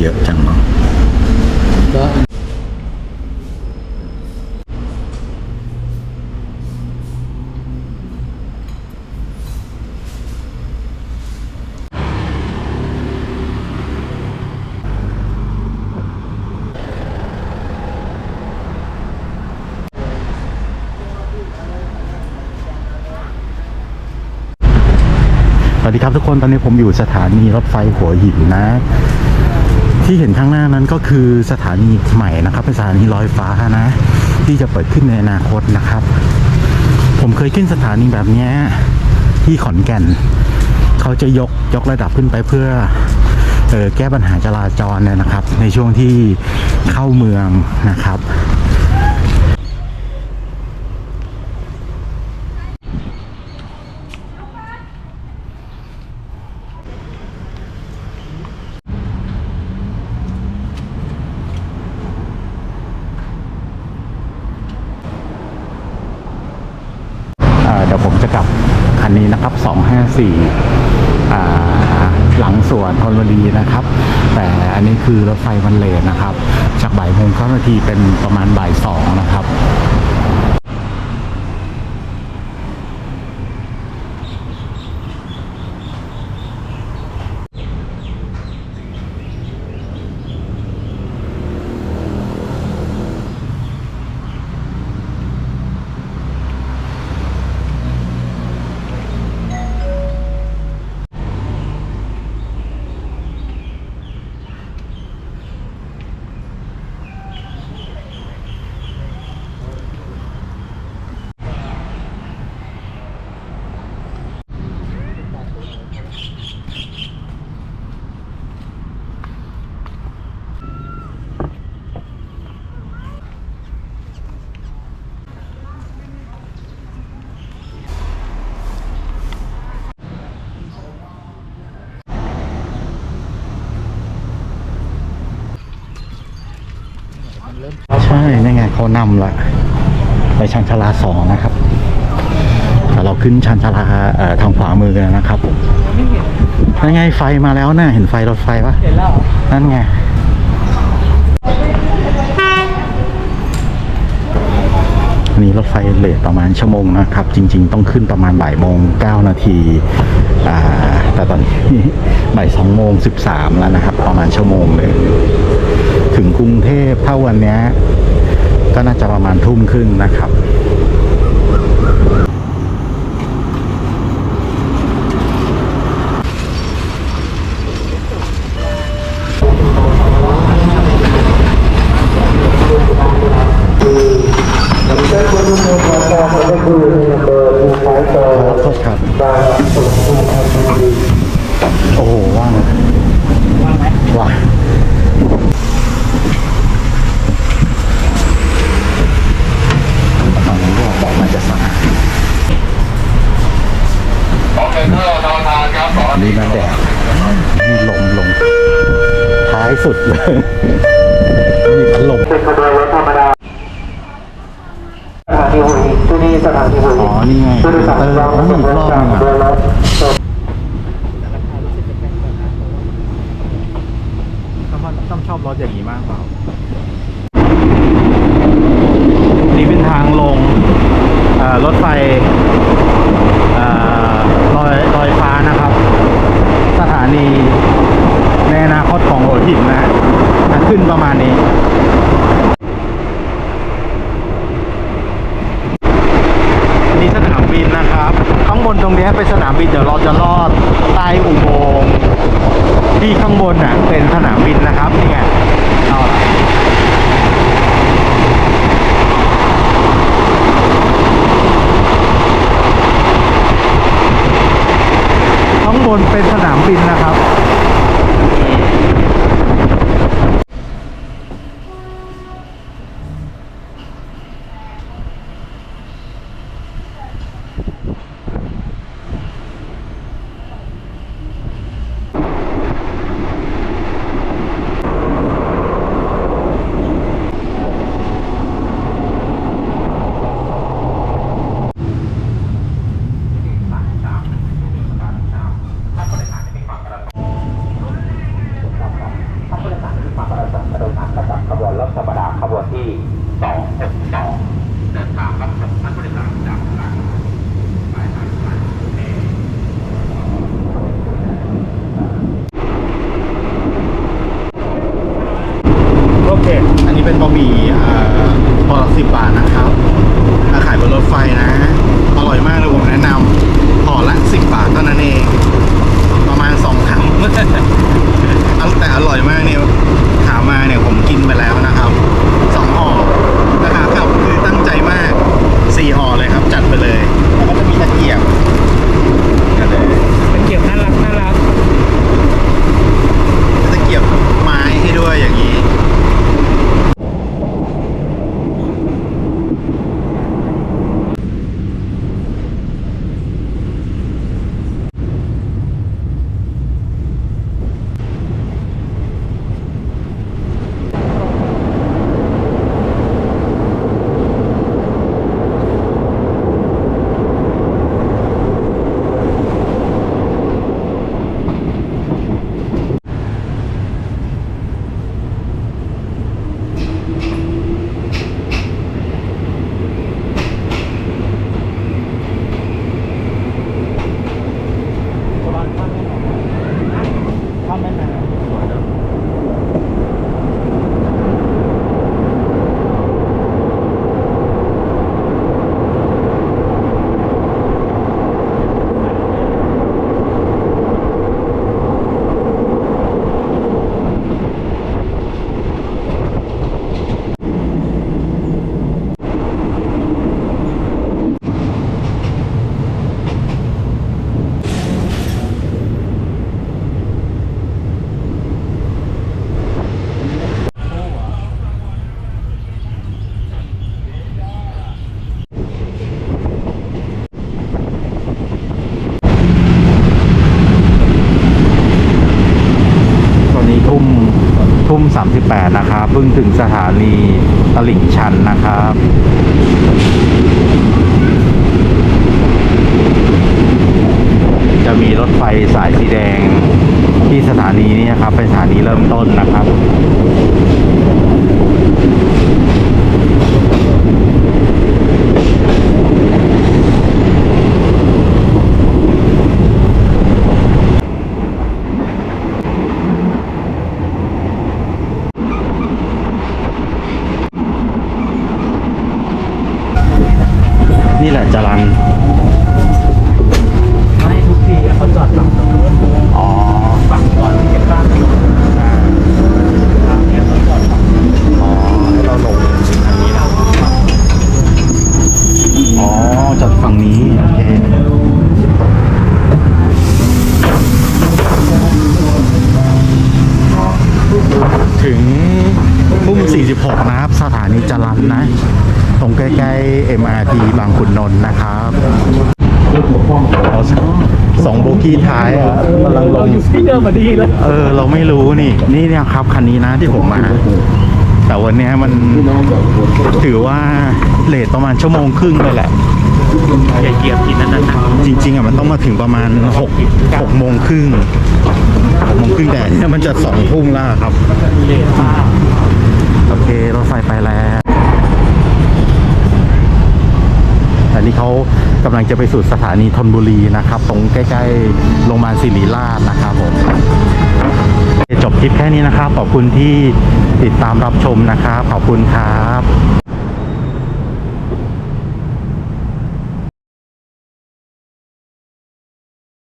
เยอะจังเนาะสวัสดีครับทุกคนตอนนี้ผมอยู่สถานีรถไฟหัวหินนะ ที่เห็นข้างหน้านั้นก็คือสถานีใหม่นะครับ เป็นสถานีลอยฟ้านะ ที่จะเปิดขึ้นในอนาคตนะครับ ผมเคยขึ้นสถานีแบบนี้ที่ขอนแก่น เขาจะยกยกระดับขึ้นไปเพื่อออแก้ปัญหาจราจรเนี่ยนะครับ ในช่วงที่เข้าเมืองนะครับ เอ่อเดี๋ยวผมจะกลับคั นะครับ 254อ่าหลังสวนธนบุรีนะครับ แต่อันนี้คือรถไฟวันเลนนะครับ จากบ่ายโมงเก้านาทีเป็นประมาณบ่ายสองนะครับ ใช่นี่ไงเขานำละไปชันชลาสองนะครับแต่เราขึ้นชันชลาทางขวามือกันนะครับนั่นไงไฟมาแล้วนะเห็นไฟรถไฟปะนั่นไงอันนี้รถไฟเลทประมาณชั่วโมงนะครับ จริง ๆ ต้องขึ้นประมาณบ่ายโมงเก้านาทีแต่ตอนนี้บ่ายสองโมงสิบสามแล้วนะครับ ประมาณชั่วโมงเลย ถึงกรุงเทพถ้าวันนี้ก็น่าจะประมาณทุ่มครึ่งนะครับ โทษครับ โอ้โห ว่างว่างฝั่งนี้ก็บอกมันจะสะอาด ของเซ็นเตอร์นอนทานครับขอ อันนี้นะแดดนี่ลมลง ท้ายสุดเลยนี่พัดลมเป็นขบวนรถธรรมดาสถานีหัวหินที่นี่สถานีหัวหิอ๋อนี่ไงผู้โดยสารเออเราแล้วมีอีกรอบหนึงโดยรอะถต้องชอบรถอย่างนี้มากเปล่านี่เป็นทางลงเอ่อรถไฟเอ่อลอยลอยฟ้านะครับ สถานีในอนาคตของหัวหินนะจะขึ้ นประมาณนี้ นี่สนามบินนะครับ ข้างบนตรงนี้เป็นสนามบินเดี๋ยวเราจะลอดใต้อุโมงค์ที่ข้างบนน่ะเป็นสนามบินนะครับนี่ไงเอาละข้างบนเป็นสนามบินนะครับ พี่อันนี้เป็นบะหมี่ปอดสิบบาทนะครับขายบนรถไฟนะ อร่อยมากเลยผมแนะนำห่อละสิบบาทเท่านั้นเอง ประมาณสองถังแต่อร่อยมากเนี่ย ถามมาเนี่ยผม 38 นะครับเพิ่งถึงสถานีตลิ่งชันนะครับจะมีรถไฟสายสีแดงที่สถานีนี้นะครับ เป็นสถานีเริ่มต้นนะครับ 46 นะครับ สถานีจรันนะ ตรงใกล้ๆ MRT บางขุนนนท์นะครับอ๋อสองโบกี้ท้ายอะกำลังลงที่เดิมมาดีเลยเออ เราไม่รู้นี่ นี่เนี่ยครับ คันนี้นะที่ผมมา แต่วันเนี้ยมันถือว่าเลทประมาณชั่วโมงครึ่งเลยแหละอย่าเหยียบทีนั้นนะจริง ๆอะมันต้องมาถึงประมาณหกหกโมงครึ่งหกโมงครึ่งแต่เนี่ยมันจะสองทุ่มแล้วครับ เลนมากโอเครถไฟไปแล้วอันนี้เขากำลังจะไปสู่สถานีธนบุรีนะครับ ตรงใกล้ๆโรงพยาบาลศิริราชนะครับผมจบคลิปแค่นี้นะครับ ขอบคุณที่ติดตามรับชมนะครับ ขอบคุณครับ